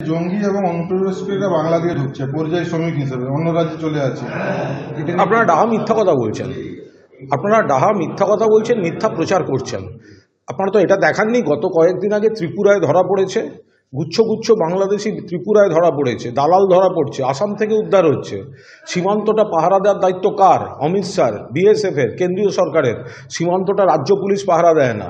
জঙ্গি এবং অনুপ্রবেশকারীরা বাংলা দিয়ে ঢুকছে, পরিযায়ী শ্রমিক হিসেবে, অন্য রাজ্যে চলে আছে আপনারা ডাহা মিথ্যা কথা বলছেন। আপনারা ডাহা মিথ্যা কথা বলছেন, মিথ্যা প্রচার করছেন। আপনারা তো এটা দেখাননি, গত কয়েকদিন আগে ত্রিপুরায় ধরা পড়েছে। গুচ্ছ গুচ্ছ বাংলাদেশি ত্রিপুরায় ধরা পড়েছে, দালাল ধরা পড়ছে, আসাম থেকে উদ্ধার হচ্ছে। সীমান্তটা পাহারা দেওয়ার দায়িত্ব কার? অমিত শাহ বিএসএফের কেন্দ্রীয় সরকারের। সীমান্তটা রাজ্য পুলিশ পাহারা দেয় না।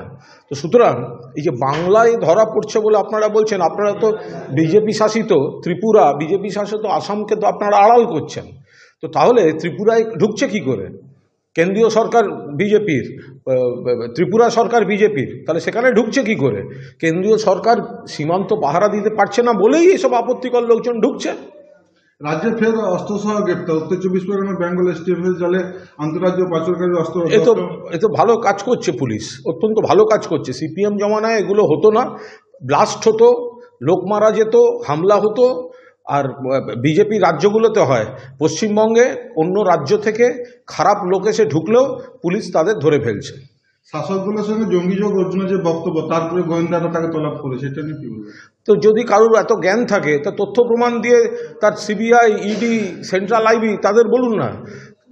তো সুতরাং এই যে বাংলায় ধরা পড়ছে বলে আপনারা বলছেন, আপনারা তো বিজেপি শাসিত ত্রিপুরা, বিজেপি শাসিত আসামকে তো আপনারা আড়াল করছেন। তো তাহলে ত্রিপুরায় ঢুকছে কি করে? কেন্দ্রীয় সরকার বিজেপির ত্রিপুরা সরকার বিজেপির তাহলে সেখানে ঢুকছে কি করে? কেন্দ্রীয় সরকার সীমান্ত পাহারা দিতে পারছে না বলেই এসব আপত্তিকর লোকজন ঢুকছে। রাজ্যে ফের অস্ত্রসহ গ্রেপ্তার উত্তর চব্বিশ পরগনা বেঙ্গল এসটিএফের জলে আন্তরাজ্য পাচারকারী অস্ত্র এ তো এ তো ভালো কাজ করছে পুলিশ অত্যন্ত ভালো কাজ করছে। সিপিএম জমানায় এগুলো হতো না ব্লাস্ট হতো লোক মারা যেত হামলা হতো আর বিজেপি রাজ্যগুলোতে হয়। পশ্চিমবঙ্গে অন্য রাজ্য থেকে খারাপ লোক এসে ঢুকলেও পুলিশ তাদের ধরে ফেলছে। শাসকগুলোর সঙ্গে জঙ্গি যোগ অর্জুনের যে বক্তব্য তারপরে গোয়েন্দারা তাকে তলব করেছে এটা নিয়ে কি বলবেন? তো যদি কারোর এত জ্ঞান থাকে তা তথ্য প্রমাণ দিয়ে তার সিবিআই ইডি সেন্ট্রাল আইবি তাদের বলুন না।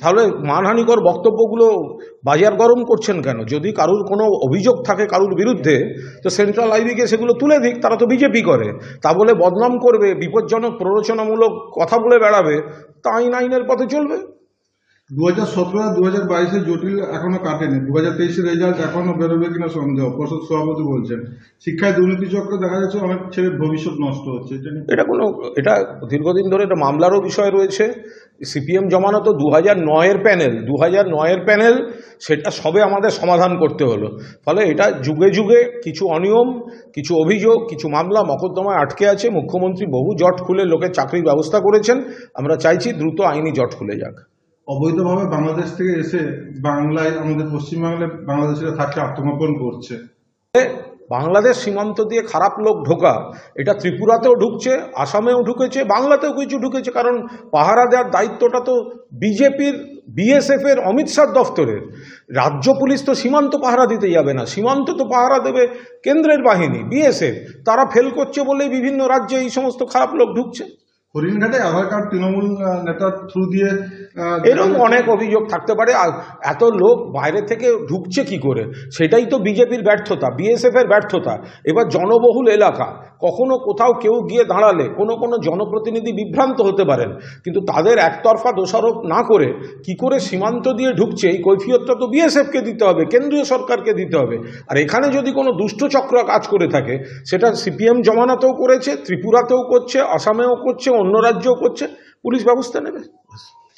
তাহলে মানহানিকর বক্তব্যগুলো বাজার গরম করছেন কেন? যদি কারুর কোনো অভিযোগ থাকে কারুর বিরুদ্ধে, তো সেন্ট্রাল আইবিকে সেগুলো তুলে দিক, তারা তো বিজেপি করে। তা বলে বদনাম করবে, বিপজ্জনক, প্ররোচনামূলক কথা বলে বেড়াবে তা আইন আইনের পথে চলবে? দু হাজার সতেরো আর দু হাজার বাইশে জটিল এখনও কাটেনি। দু হাজার তেইশের রেজাল্ট এখনও বেরোবে কিনা সন্দেহ পর্ষদ সভাপতি বলছেন। শিক্ষায় দুর্নীতি চক্র দেখা যাচ্ছে অনেক ছেলের ভবিষ্যৎ নষ্ট হচ্ছে। এটা কোনো এটা দীর্ঘদিন ধরে এটা মামলারও বিষয় রয়েছে। সিপিএম জমানো তো দু হাজার নয়ের প্যানেল দু হাজার নয়ের প্যানেল সেটা সবে আমাদের সমাধান করতে হলো। ফলে এটা যুগে যুগে কিছু অনিয়ম, কিছু অভিযোগ, কিছু মামলা মকদ্দমায় আটকে আছে। মুখ্যমন্ত্রী বহু জট খুলে লোকের চাকরির ব্যবস্থা করেছেন। আমরা চাইছি দ্রুত আইনি জট খুলে যাক। অবৈধভাবে বাংলাদেশ থেকে এসে বাংলায়, আমাদের পশ্চিমবাংলায় বাংলাদেশিরা থাকতে আত্মগোপন করছে। বাংলাদেশ সীমান্ত দিয়ে খারাপ লোক ঢোকা, এটা ত্রিপুরাতেও ঢুকছে, আসামেও ঢুকেছে, বাংলাতেও কিছু ঢুকেছে, কারণ পাহারা দেওয়ার দায়িত্বটা তো বিজেপির, বিএসএফের, অমিত শাহ দফতরের। রাজ্য পুলিশ তো সীমান্ত পাহারা দিতে যাবে না, সীমান্ত তো পাহারা দেবে কেন্দ্রের বাহিনী, বিএসএফ, তারা ফেল করছে বলেই বিভিন্ন রাজ্যে এই সমস্ত খারাপ লোক ঢুকছে। হরিণঘাটে আধার কার্ড তৃণমূল নেতার থ্রু দিয়ে এরকম অনেক অভিযোগ থাকতে পারে। আর এত লোক বাইরে থেকে ঢুকছে কি করে? সেটাই তো বিজেপির ব্যর্থতা বিএসএফ এর ব্যর্থতা। এবার জনবহুল এলাকা কখনো কোথাও কেউ গিয়ে দাঁড়ালে কোনো কোনো জনপ্রতিনিধি বিভ্রান্ত হতে পারেন। কিন্তু তাদের একতরফা দোষারোপ না করে কি করে সীমান্ত দিয়ে ঢুকছে? এই কৈফিয়তটা তো বিএসএফকে দিতে হবে কেন্দ্রীয় সরকারকে দিতে হবে। আর এখানে যদি কোনো দুষ্টচক্র কাজ করে থাকে সেটা সিপিএম জমানাতেও করেছে ত্রিপুরাতেও করছে আসামেও করছে অন্য রাজ্যও করছে পুলিশ ব্যবস্থা নেবে।